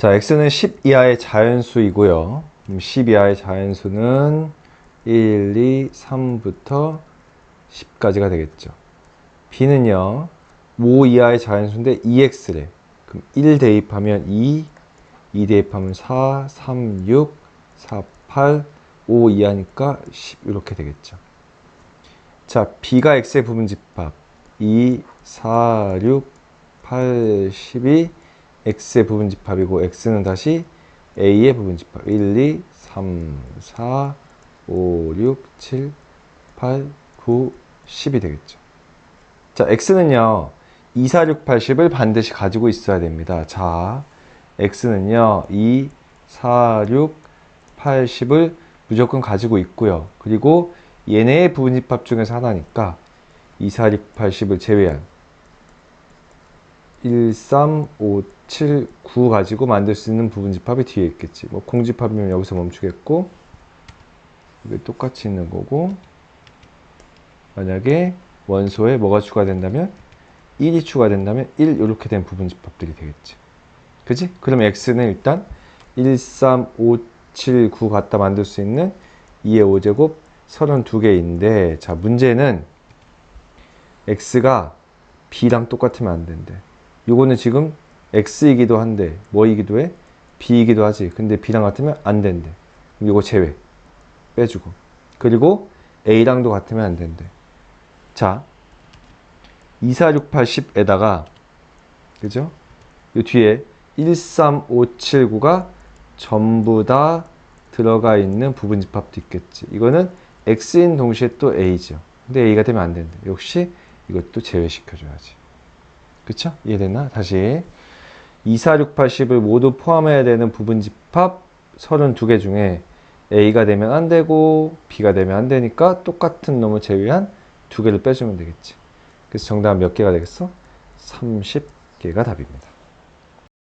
자, x는 10 이하의 자연수이고요. 그럼 10 이하의 자연수는 1, 2, 3부터 10까지가 되겠죠. b는요. 5 이하의 자연수인데 2x래. 그럼 1 대입하면 2, 2 대입하면 4, 3, 6, 4, 8, 5 이하니까 10 이렇게 되겠죠. 자, b가 x의 부분 집합 2, 4, 6, 8, 12 x의 부분 집합이고 x는 다시 a의 부분 집합 1, 2, 3, 4, 5, 6, 7, 8, 9, 10이 되겠죠. 자, x는요. 2, 4, 6, 8, 10을 반드시 가지고 있어야 됩니다. 자, x는요. 2, 4, 6, 8, 10을 무조건 가지고 있고요. 그리고 얘네의 부분 집합 중에서 하나니까 2, 4, 6, 8, 10을 제외한 1, 3, 5, 7, 9 가지고 만들 수 있는 부분집합이 뒤에 있겠지. 뭐 공집합이면 여기서 멈추겠고 이게 똑같이 있는 거고 만약에 원소에 뭐가 추가된다면 1이 추가된다면 1 이렇게 된 부분집합들이 되겠지. 그지? 그럼 x는 일단 1, 3, 5, 7, 9 갖다 만들 수 있는 2의 5제곱 32개인데 자 문제는 x가 b랑 똑같으면 안 된대. 요거는 지금 x이기도 한데 뭐이기도 해? b이기도 하지. 근데 b랑 같으면 안 된대. 요거 제외. 빼주고. 그리고 a랑도 같으면 안 된대. 자, 2, 4, 6, 8, 10에다가 그죠? 요 뒤에 1, 3, 5, 7, 9가 전부 다 들어가 있는 부분 집합도 있겠지. 이거는 x인 동시에 또 a죠. 근데 a가 되면 안 된다. 역시 이것도 제외시켜줘야지. 그쵸? 이해됐나? 다시 2, 4, 6, 8, 10을 모두 포함해야 되는 부분 집합 32개 중에 a가 되면 안 되고 b가 되면 안 되니까 똑같은 놈을 제외한 두 개를 빼주면 되겠지. 그래서 정답은 몇 개가 되겠어? 30개가 답입니다.